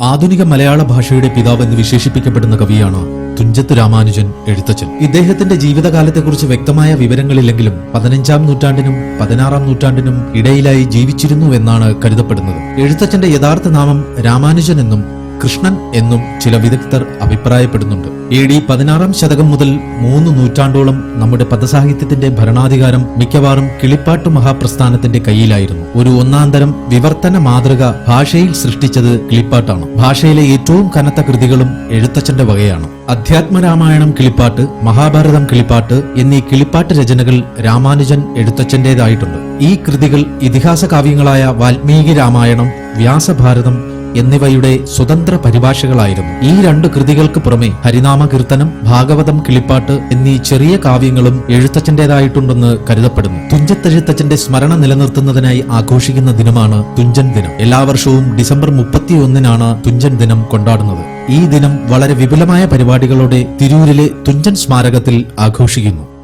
ആധുനിക മലയാള ഭാഷയുടെ പിതാവ് എന്ന് വിശേഷിപ്പിക്കപ്പെടുന്ന കവിയാണ് തുഞ്ചത്ത് രാമാനുജൻ എഴുത്തച്ഛൻ. ഇദ്ദേഹത്തിന്റെ ജീവിതകാലത്തെക്കുറിച്ച് വ്യക്തമായ വിവരങ്ങളില്ലെങ്കിലും പതിനഞ്ചാം നൂറ്റാണ്ടിനും പതിനാറാം നൂറ്റാണ്ടിനും ഇടയിലായി ജീവിച്ചിരുന്നുവെന്നാണ് കരുതപ്പെടുന്നത്. എഴുത്തച്ഛന്റെ യഥാർത്ഥ നാമം രാമാനുജൻ എന്നും കൃഷ്ണൻ എന്നും ചില വിദഗ്ധർ അഭിപ്രായപ്പെടുന്നുണ്ട്. എ ഡി പതിനാറാം ശതകം മുതൽ മൂന്ന് നൂറ്റാണ്ടോളം നമ്മുടെ പദസാഹിത്യത്തിന്റെ ഭരണാധികാരം മിക്കവാറും കിളിപ്പാട്ട് മഹാപ്രസ്ഥാനത്തിന്റെ കയ്യിലായിരുന്നു. ഒരു ഒന്നാന്തരം വിവർത്തന മാതൃക ഭാഷയിൽ സൃഷ്ടിച്ചത് കിളിപ്പാട്ടാണ്. ഭാഷയിലെ ഏറ്റവും കനത്ത കൃതികളും എഴുത്തച്ഛന്റെ വകയാണ്. അധ്യാത്മരാമായണം കിളിപ്പാട്ട് മഹാഭാരതം കിളിപ്പാട്ട് എന്നീ കിളിപ്പാട്ട് രചനകൾ രാമാനുജൻ എഴുത്തച്ഛന്റേതായിട്ടുണ്ട്. ഈ കൃതികൾ ഇതിഹാസ കാവ്യങ്ങളായ വാൽമീകി രാമായണം വ്യാസഭാരതം എന്നിവയുടെ സ്വതന്ത്ര പരിഭാഷകളായിരുന്നു. ഈ രണ്ട് കൃതികൾക്ക് പുറമെ ഹരിനാമ കീർത്തനം ഭാഗവതം കിളിപ്പാട്ട് എന്നീ ചെറിയ കാവ്യങ്ങളും എഴുത്തച്ഛന്റേതായിട്ടുണ്ടെന്ന് കരുതപ്പെടുന്നു. തുഞ്ചത്തെഴുത്തച്ഛന്റെ സ്മരണ നിലനിർത്തുന്നതിനായി ആഘോഷിക്കുന്ന ദിനമാണ് തുഞ്ചൻ ദിനം. എല്ലാ വർഷവും ഡിസംബർ മുപ്പത്തിയൊന്നിനാണ് തുഞ്ചൻ ദിനം കൊണ്ടാടുന്നത്. ഈ ദിനം വളരെ വിപുലമായ പരിപാടികളോടെ തിരൂരിലെ തുഞ്ചൻ സ്മാരകത്തിൽ ആഘോഷിക്കുന്നു.